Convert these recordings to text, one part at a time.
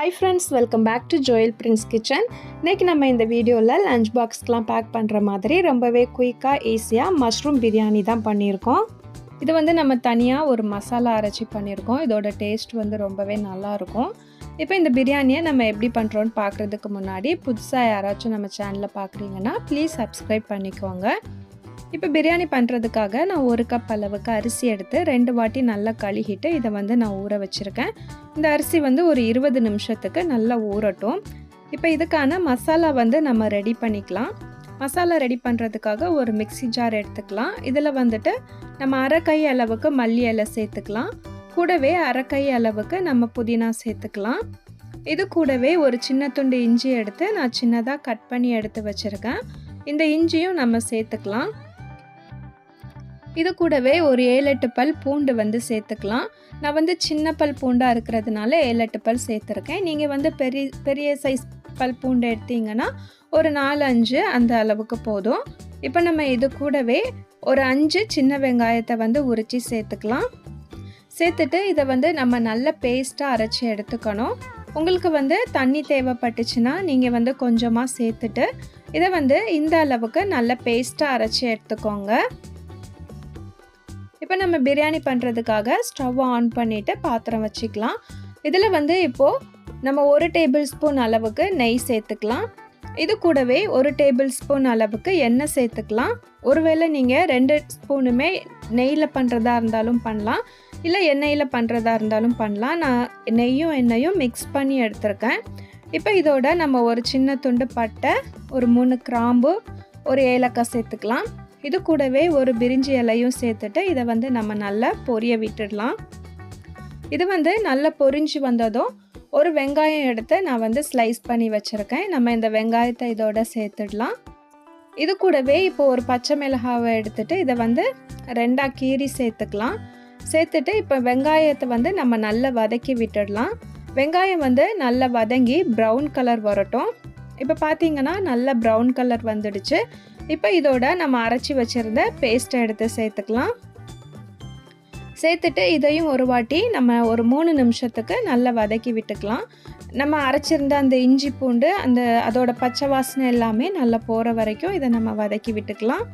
Hi friends welcome back to Joel Prince kitchen இன்றைக்கி நம்ம இந்த வீடியோவில் லஞ்ச் பாக்ஸ்க்கெலாம் பேக் பண்ணுற மாதிரி ரொம்பவே குயிக்காக ஈஸியாக மஷ்ரூம் பிரியாணி தான் பண்ணியிருக்கோம். இது வந்து நம்ம தனியாக ஒரு மசாலா அரைச்சி பண்ணியிருக்கோம். இதோட டேஸ்ட் வந்து ரொம்பவே நல்லாயிருக்கும் இப்போ இந்த பிரியாணியை நம்ம எப்படி பண்ணுறோன்னு பார்க்குறதுக்கு முன்னாடி புதுசாக யாராச்சும் நம்ம சேனலில் பார்க்குறீங்கன்னா ப்ளீஸ் சப்ஸ்கிரைப் பண்ணிக்கோங்க. இப்போ பிரியாணி பண்ணுறதுக்காக நான் ஒரு கப் அளவுக்கு அரிசி எடுத்து ரெண்டு வாட்டி நல்லா கழுகிட்டு இதை வந்து நான் ஊற வச்சுருக்கேன். இந்த அரிசி வந்து ஒரு இருபது நிமிஷத்துக்கு நல்லா ஊறட்டும். இப்போ இதுக்கான மசாலா வந்து நம்ம ரெடி பண்ணிக்கலாம். மசாலா ரெடி பண்ணுறதுக்காக ஒரு மிக்ஸி ஜார் எடுத்துக்கலாம். இதில் வந்துட்டு நம்ம அரை கை அளவுக்கு மல்லி இலை சேர்த்துக்கலாம். கூடவே அரை கை அளவுக்கு நம்ம புதினா சேர்த்துக்கலாம். இது கூடவே ஒரு சின்ன துண்டு இஞ்சி எடுத்து நான் சின்னதாக கட் பண்ணி எடுத்து வச்சுருக்கேன். இந்த இஞ்சியும் நம்ம சேர்த்துக்கலாம். இது கூடவே ஒரு ஏழு எட்டு பல் பூண்டு வந்து சேர்த்துக்கலாம். நான் வந்து சின்ன பல் பூண்டாக இருக்கிறதுனால ஏழு எட்டு பல் சேர்த்துருக்கேன். நீங்கள் வந்து பெரிய பெரிய சைஸ் பல் பூண்டு எடுத்தீங்கன்னா ஒரு நாலு அஞ்சு அந்த அளவுக்கு போதும். இப்போ நம்ம இது கூடவே ஒரு அஞ்சு சின்ன வெங்காயத்தை வந்து உரித்து சேர்த்துக்கலாம். சேர்த்துட்டு இதை வந்து நம்ம நல்ல பேஸ்ட்டாக அரைச்சி எடுத்துக்கணும். உங்களுக்கு வந்து தண்ணி தேவைப்பட்டுச்சுன்னா நீங்கள் வந்து கொஞ்சமாக சேர்த்துட்டு இதை வந்து இந்த அளவுக்கு நல்ல பேஸ்ட்டாக அரைச்சி எடுத்துக்கோங்க. இப்போ நம்ம பிரியாணி பண்ணுறதுக்காக ஸ்டவ் ஆன் பண்ணிவிட்டு பாத்திரம் வச்சுக்கலாம். இதில் வந்து இப்போது நம்ம ஒரு டேபிள் ஸ்பூன் அளவுக்கு நெய் சேர்த்துக்கலாம். இது கூடவே ஒரு டேபிள் ஸ்பூன் அளவுக்கு எண்ணெய் சேர்த்துக்கலாம். ஒருவேளை நீங்கள் ரெண்டு ஸ்பூனுமே நெய்யில் பண்ணுறதா இருந்தாலும் பண்ணலாம். இல்லை எண்ணெயில் பண்ணுறதா இருந்தாலும் பண்ணலாம். நான் நெய்யும் எண்ணெயும் மிக்ஸ் பண்ணி எடுத்திருக்கேன். இப்போ இதோட நம்ம ஒரு சின்ன துண்டு பட்டை ஒரு மூணு கிராம்பு ஒரு ஏலக்காய் சேர்த்துக்கலாம். இது கூடவே ஒரு பிரிஞ்சி இலையும் சேர்த்துட்டு இதை வந்து நம்ம நல்லா பொரிய விட்டுடலாம். இது வந்து நல்லா பொரிஞ்சு வந்ததும் ஒரு வெங்காயம் எடுத்து நான் வந்து ஸ்லைஸ் பண்ணி வச்சுருக்கேன். நம்ம இந்த வெங்காயத்தை இதோட சேர்த்துடலாம். இது கூடவே இப்போ ஒரு பச்சை மிளகாவை எடுத்துட்டு இதை வந்து ரெண்டாக கீறி சேர்த்துக்கலாம். சேர்த்துட்டு இப்போ வெங்காயத்தை வந்து நம்ம நல்லா வதக்கி விட்டுடலாம். வெங்காயம் வந்து நல்லா வதங்கி ப்ரௌன் கலர் வரட்டும். இப்போ பார்த்தீங்கன்னா நல்ல ப்ரௌன் கலர் வந்துடுச்சு. இப்போ இதோட நம்ம அரைச்சி வச்சுருந்த பேஸ்ட்டை எடுத்து சேர்த்துக்கலாம். சேர்த்துட்டு இதையும் ஒரு வாட்டி நம்ம ஒரு மூணு நிமிஷத்துக்கு நல்லா வதக்கி விட்டுக்கலாம். நம்ம அரைச்சிருந்த அந்த இஞ்சி பூண்டு அந்த அதோட பச்சை வாசனை எல்லாமே நல்லா போகிற வரைக்கும் இதை நம்ம வதக்கி விட்டுக்கலாம்.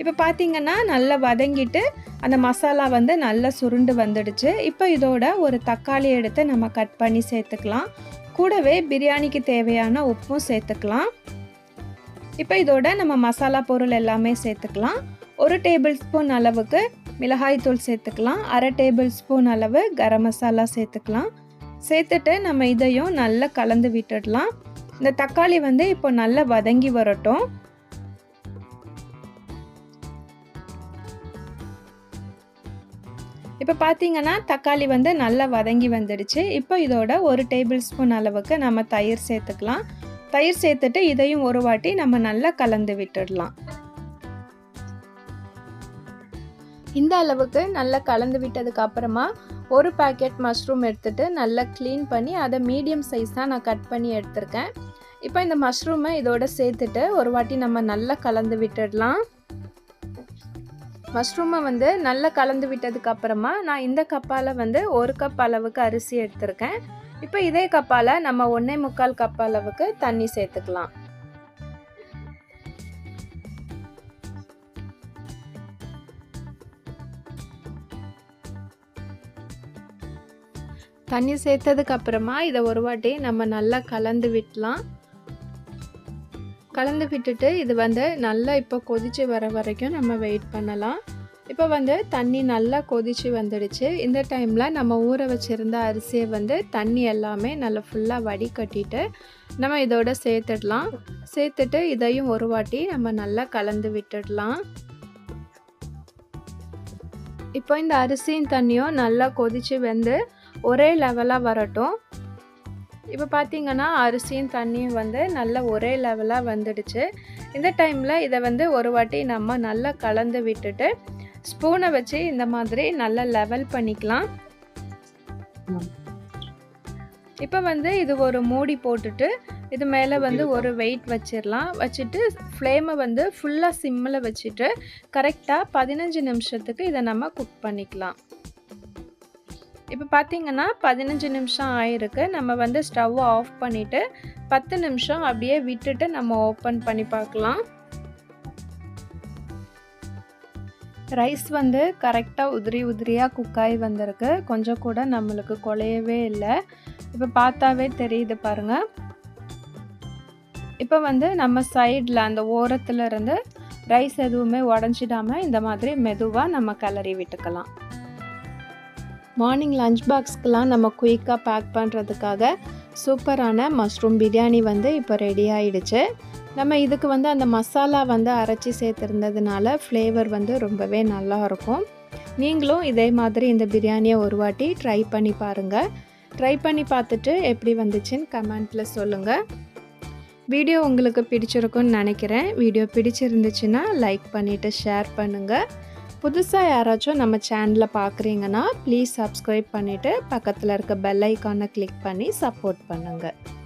இப்போ பார்த்தீங்கன்னா நல்லா வதங்கிட்டு அந்த மசாலா வந்து நல்லா சுருண்டு வந்துடுச்சு. இப்போ இதோட ஒரு தக்காளி எடுத்து நம்ம கட் பண்ணி சேர்த்துக்கலாம். கூடவே பிரியாணிக்கு தேவையான உப்பும் சேர்த்துக்கலாம். இப்போ இதோட நம்ம மசாலா பொருள் எல்லாமே சேர்த்துக்கலாம். ஒரு டேபிள் ஸ்பூன் அளவுக்கு மிளகாய் தூள் சேர்த்துக்கலாம். அரை டேபிள் ஸ்பூன் அளவு கரம் மசாலா சேர்த்துக்கலாம். சேர்த்துட்டு நம்ம இதையும் நல்லா கலந்து விட்டுடலாம். இந்த தக்காளி வந்து இப்போ நல்லா வதங்கி வரட்டும். இப்போ பார்த்தீங்கன்னா தக்காளி வந்து நல்லா வதங்கி வந்துடுச்சு. இப்போ இதோட ஒரு டேபிள் ஸ்பூன் அளவுக்கு நம்ம தயிர் சேர்த்துக்கலாம். தயிர் சேர்த்துட்டு இதையும் ஒரு வாட்டி நம்ம நல்லா கலந்து விட்டுடலாம். இந்த அளவுக்கு நல்லா கலந்து விட்டதுக்கு அப்புறமா ஒரு பேக்கெட் மஷ்ரூம் எடுத்துட்டு நல்லா க்ளீன் பண்ணி அதை மீடியம் சைஸ் தான் நான் கட் பண்ணி எடுத்திருக்கேன். இப்போ இந்த மஷ்ரூமை இதோட சேர்த்துட்டு ஒரு வாட்டி நம்ம நல்லா கலந்து விட்டுடலாம். மஷ்ரூமை வந்து நல்லா கலந்து விட்டதுக்கு அப்புறமா நான் இந்த கப்பால் வந்து ஒரு கப் அளவுக்கு அரிசி எடுத்திருக்கேன். இப்போ இதே கப்பால் நம்ம ஒன்றே முக்கால் கப் அளவுக்கு தண்ணி சேர்த்துக்கலாம். தண்ணி சேர்த்ததுக்கு அப்புறமா இதை ஒரு வாட்டி நம்ம நல்லா கலந்து விடலாம் கலந்து விட்டுட்டு இது வந்து நல்லா இப்போ கொதித்து வர வரைக்கும் நம்ம வெயிட் பண்ணலாம். இப்போ வந்து தண்ணி நல்லா கொதித்து வந்துடுச்சு. இந்த டைமில் நம்ம ஊற வச்சுருந்த அரிசியை வந்து தண்ணி எல்லாமே நல்லா ஃபுல்லாக வடிகட்டிட்டு நம்ம இதோட சேர்த்துடலாம். சேர்த்துட்டு இதையும் ஒரு வாட்டி நம்ம நல்லா கலந்து விட்டுடலாம். இப்போ இந்த அரிசியும் தண்ணியும் நல்லா கொதித்து வந்து ஒரே லெவலாக வரட்டும். இப்போ பார்த்தீங்கன்னா அரிசியும் தண்ணியும் வந்து நல்லா ஒரே லெவலாக வந்துடுச்சு. இந்த டைமில் இதை வந்து ஒரு வாட்டி நம்ம நல்லா கலந்து விட்டுட்டு ஸ்பூனை வச்சு இந்த மாதிரி நல்லா லெவல் பண்ணிக்கலாம். இப்போ வந்து இது ஒரு மூடி போட்டுட்டு இது மேலே வந்து ஒரு வெயிட் வச்சிடலாம். வச்சுட்டு ஃப்ளேமை வந்து ஃபுல்லாக சிம்மில் வச்சுட்டு கரெக்டாக பதினஞ்சு நிமிஷத்துக்கு இதை நம்ம குக் பண்ணிக்கலாம். இப்போ பார்த்தீங்கன்னா பதினஞ்சு நிமிஷம் ஆயிருக்கு. நம்ம வந்து ஸ்டவ்வை ஆஃப் பண்ணிவிட்டு பத்து நிமிஷம் அப்படியே விட்டுட்டு நம்ம ஓப்பன் பண்ணி பார்க்கலாம். ரைஸ் வந்து கரெக்டாக உதிரி உதிரியாக குக்காகி வந்திருக்கு. கொஞ்சம் கூட நம்மளுக்கு குலையவே இல்லை. இப்போ பார்த்தாவே தெரியுது பாருங்கள் இப்போ வந்து நம்ம சைடில் அந்த ஓரத்தில் இருந்து ரைஸ் எதுவுமே உடஞ்சிடாமல் இந்த மாதிரி மெதுவாக நம்ம கிளறி விட்டுக்கலாம். மார்னிங் லஞ்ச் பாக்ஸ்க்கெலாம் நம்ம குயிக்காக பேக் பண்ணுறதுக்காக சூப்பரான மஷ்ரூம் பிரியாணி வந்து இப்போ ரெடி ஆயிடுச்சு. நம்ம இதுக்கு வந்து அந்த மசாலா வந்து அரைச்சி சேர்த்துருந்ததுனால ஃப்ளேவர் வந்து ரொம்பவே நல்லா இருக்கும் நீங்களும் இதே மாதிரி இந்த பிரியாணியை ஒரு வாட்டி ட்ரை பண்ணி பாருங்கள் ட்ரை பண்ணி பார்த்துட்டு எப்படி வந்துச்சுன்னு கமெண்ட்டில் சொல்லுங்கள் வீடியோ உங்களுக்கு பிடிச்சிருக்குன்னு நினைக்கிறேன். வீடியோ பிடிச்சிருந்துச்சுன்னா லைக் பண்ணிவிட்டு ஷேர் பண்ணுங்கள் புதுசாக யாராச்சும் நம்ம சேனலை பார்க்குறீங்கன்னா ப்ளீஸ் சப்ஸ்கிரைப் பண்ணிவிட்டு பக்கத்தில் இருக்க பெல் ஐக்கானை கிளிக் பண்ணி சப்போர்ட் பண்ணுங்கள்